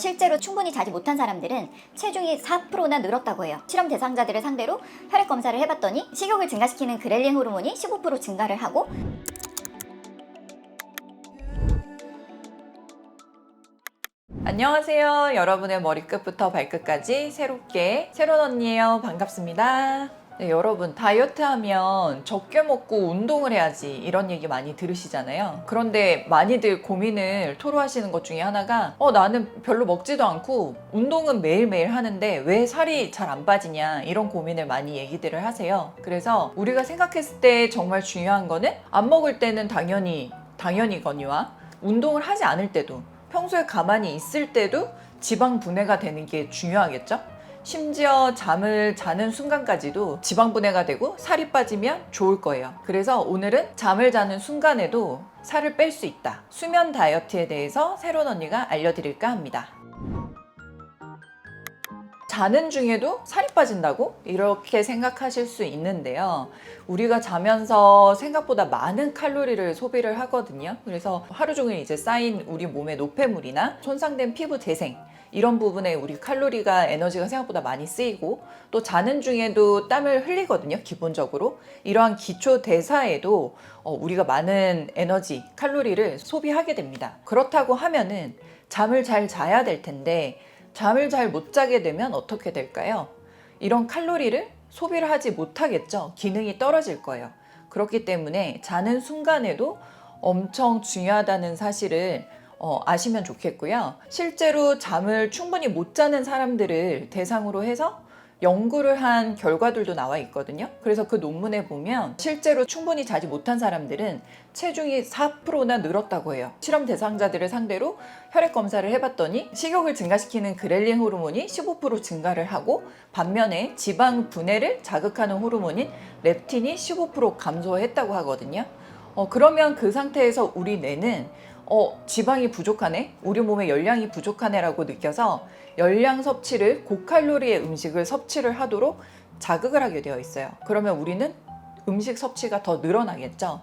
실제로 충분히 자지 못한 사람들은 체중이 4%나 늘었다고 해요. 실험 대상자들을 상대로 혈액 검사를 해봤더니 식욕을 증가시키는 그렐린 호르몬이 15% 증가를 하고 안녕하세요. 여러분의 머리끝부터 발끝까지 새롭게 새로운 언니예요. 반갑습니다. 네, 여러분 다이어트 하면 적게 먹고 운동을 해야지 이런 얘기 많이 들으시잖아요. 그런데 많이들 고민을 토로하시는 것 중에 하나가 어 나는 별로 먹지도 않고 운동은 매일매일 하는데 왜 살이 잘 안 빠지냐 이런 고민을 많이 얘기들을 하세요. 그래서 우리가 생각했을 때 정말 중요한 거는 안 먹을 때는 당연히 당연히거니와 운동을 하지 않을 때도 평소에 가만히 있을 때도 지방 분해가 되는 게 중요하겠죠? 심지어 잠을 자는 순간까지도 지방 분해가 되고 살이 빠지면 좋을 거예요. 그래서 오늘은 잠을 자는 순간에도 살을 뺄 수 있다. 수면 다이어트에 대해서 새로운 언니가 알려드릴까 합니다. 자는 중에도 살이 빠진다고? 이렇게 생각하실 수 있는데요. 우리가 자면서 생각보다 많은 칼로리를 소비를 하거든요. 그래서 하루 종일 이제 쌓인 우리 몸의 노폐물이나 손상된 피부 재생, 이런 부분에 우리 칼로리가 에너지가 생각보다 많이 쓰이고 또 자는 중에도 땀을 흘리거든요 기본적으로. 이러한 기초 대사에도 어, 우리가 많은 에너지 칼로리를 소비하게 됩니다. 그렇다고 하면은 잠을 잘 자야 될 텐데 잠을 잘 못 자게 되면 어떻게 될까요? 이런 칼로리를 소비를 하지 못하겠죠. 기능이 떨어질 거예요. 그렇기 때문에 자는 순간에도 엄청 중요하다는 사실을 어, 아시면 좋겠고요. 실제로 잠을 충분히 못 자는 사람들을 대상으로 해서 연구를 한 결과들도 나와 있거든요. 그래서 그 논문에 보면 실제로 충분히 자지 못한 사람들은 체중이 4%나 늘었다고 해요. 실험 대상자들을 상대로 혈액 검사를 해봤더니 식욕을 증가시키는 그렐린 호르몬이 15% 증가를 하고 반면에 지방 분해를 자극하는 호르몬인 렙틴이 15% 감소했다고 하거든요. 어, 그러면 그 상태에서 우리 뇌는 어, 지방이 부족하네? 우리 몸에 열량이 부족하네라고 느껴서 열량 섭취를 고칼로리의 음식을 섭취를 하도록 자극을 하게 되어 있어요. 그러면 우리는 음식 섭취가 더 늘어나겠죠.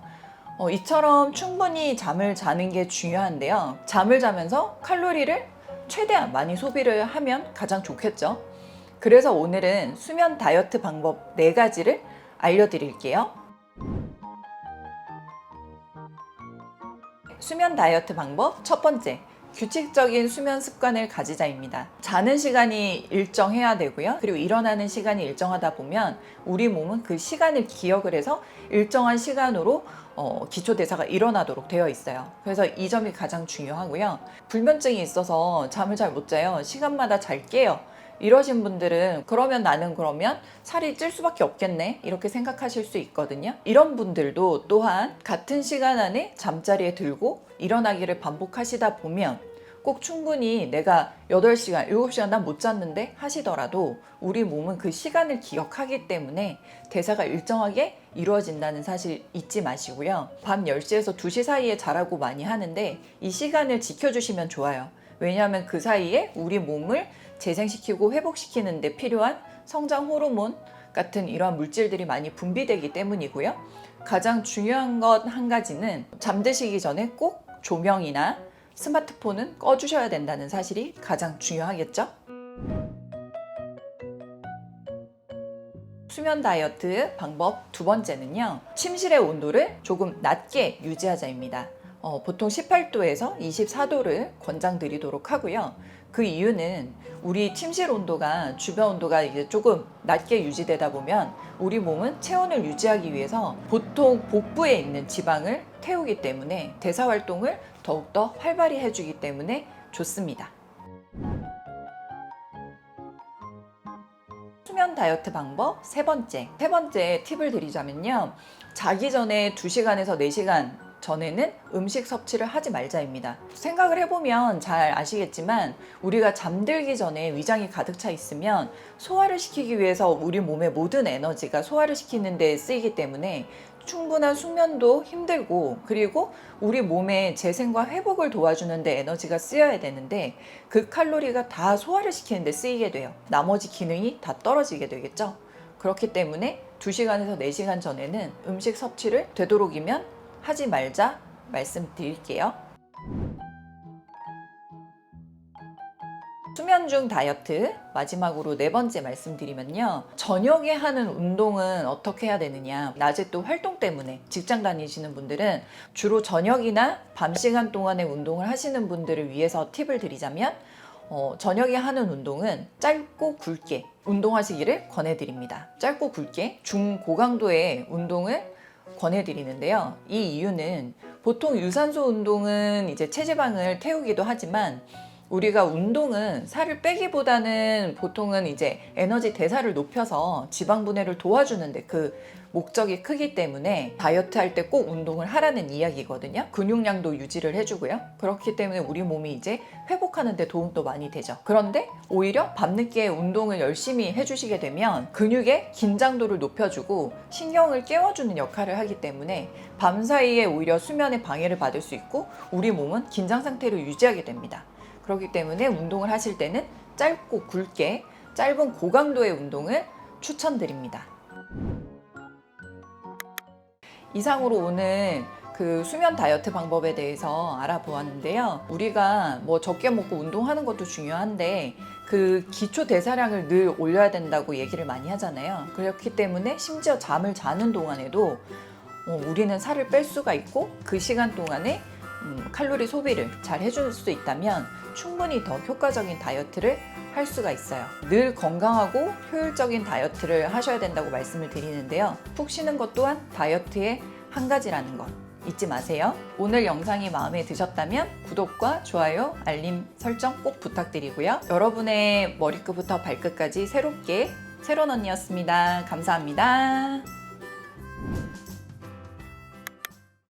어, 이처럼 충분히 잠을 자는 게 중요한데요. 잠을 자면서 칼로리를 최대한 많이 소비를 하면 가장 좋겠죠. 그래서 오늘은 수면 다이어트 방법 4가지를 알려드릴게요. 수면 다이어트 방법 첫 번째. 규칙적인 수면 습관을 가지자입니다. 자는 시간이 일정해야 되고요. 그리고 일어나는 시간이 일정하다 보면 우리 몸은 그 시간을 기억을 해서 일정한 시간으로 어, 기초 대사가 일어나도록 되어 있어요. 그래서 이 점이 가장 중요하고요. 불면증이 있어서 잠을 잘 못 자요. 시간마다 잘 깨요. 이러신 분들은 그러면 나는 그러면 살이 찔 수밖에 없겠네 이렇게 생각하실 수 있거든요 이런 분들도 또한 같은 시간 안에 잠자리에 들고 일어나기를 반복하시다 보면 꼭 충분히 내가 8시간, 7시간 난 못 잤는데 하시더라도 우리 몸은 그 시간을 기억하기 때문에 대사가 일정하게 이루어진다는 사실 잊지 마시고요. 밤 10시에서 2시 사이에 자라고 많이 하는데 이 시간을 지켜주시면 좋아요. 왜냐하면 그 사이에 우리 몸을 재생시키고 회복시키는 데 필요한 성장 호르몬 같은 이러한 물질들이 많이 분비되기 때문이고요. 가장 중요한 것 한 가지는 잠드시기 전에 꼭 조명이나 스마트폰은 꺼주셔야 된다는 사실이 가장 중요하겠죠? 수면 다이어트 방법 두 번째는요. 침실의 온도를 조금 낮게 유지하자입니다. 어, 보통 18도에서 24도를 권장드리도록 하고요. 그 이유는 우리 침실 온도가 주변 온도가 이제 조금 낮게 유지되다 보면 우리 몸은 체온을 유지하기 위해서 보통 복부에 있는 지방을 태우기 때문에 대사 활동을 더욱더 활발히 해주기 때문에 좋습니다. 수면 다이어트 방법 세 번째. 세 번째 팁을 드리자면요. 자기 전에 2시간에서 4시간 전에는 음식 섭취를 하지 말자입니다. 생각을 해보면 잘 아시겠지만 우리가 잠들기 전에 위장이 가득 차 있으면 소화를 시키기 위해서 우리 몸의 모든 에너지가 소화를 시키는 데 쓰이기 때문에 충분한 숙면도 힘들고 그리고 우리 몸의 재생과 회복을 도와주는 데 에너지가 쓰여야 되는데 그 칼로리가 다 소화를 시키는 데 쓰이게 돼요. 나머지 기능이 다 떨어지게 되겠죠. 그렇기 때문에 2시간에서 4시간 전에는 음식 섭취를 되도록이면 하지 말자 말씀드릴게요. 수면 중 다이어트 마지막으로 네 번째 말씀드리면요. 저녁에 하는 운동은 어떻게 해야 되느냐. 낮에 또 활동 때문에 직장 다니시는 분들은 주로 저녁이나 밤 시간 동안에 운동을 하시는 분들을 위해서 팁을 드리자면 어, 저녁에 하는 운동은 짧고 굵게 운동하시기를 권해드립니다. 짧고 굵게 중고강도의 운동을 권해드리는데요. 이 이유는 보통 유산소 운동은 이제 체지방을 태우기도 하지만 우리가 운동은 살을 빼기보다는 보통은 이제 에너지 대사를 높여서 지방 분해를 도와주는데 그 목적이 크기 때문에 다이어트 할 때 꼭 운동을 하라는 이야기거든요. 근육량도 유지를 해주고요. 그렇기 때문에 우리 몸이 이제 회복하는 데 도움도 많이 되죠. 그런데 오히려 밤늦게 운동을 열심히 해주시게 되면 근육의 긴장도를 높여주고 신경을 깨워주는 역할을 하기 때문에 밤 사이에 오히려 수면에 방해를 받을 수 있고 우리 몸은 긴장 상태를 유지하게 됩니다. 그렇기 때문에 운동을 하실 때는 짧고 굵게 짧은 고강도의 운동을 추천드립니다. 이상으로 오늘 그 수면 다이어트 방법에 대해서 알아보았는데요. 우리가 뭐 적게 먹고 운동하는 것도 중요한데 그 기초 대사량을 늘 올려야 된다고 얘기를 많이 하잖아요. 그렇기 때문에 심지어 잠을 자는 동안에도 어, 우리는 살을 뺄 수가 있고 그 시간 동안에 음, 칼로리 소비를 잘 해줄 수 있다면 충분히 더 효과적인 다이어트를 할 수가 있어요. 늘 건강하고 효율적인 다이어트를 하셔야 된다고 말씀을 드리는데요. 푹 쉬는 것 또한 다이어트의 한 가지라는 것 잊지 마세요. 오늘 영상이 마음에 드셨다면 구독과 좋아요, 알림 설정 꼭 부탁드리고요. 여러분의 머리끝부터 발끝까지 새롭게 새로운 언니였습니다. 감사합니다.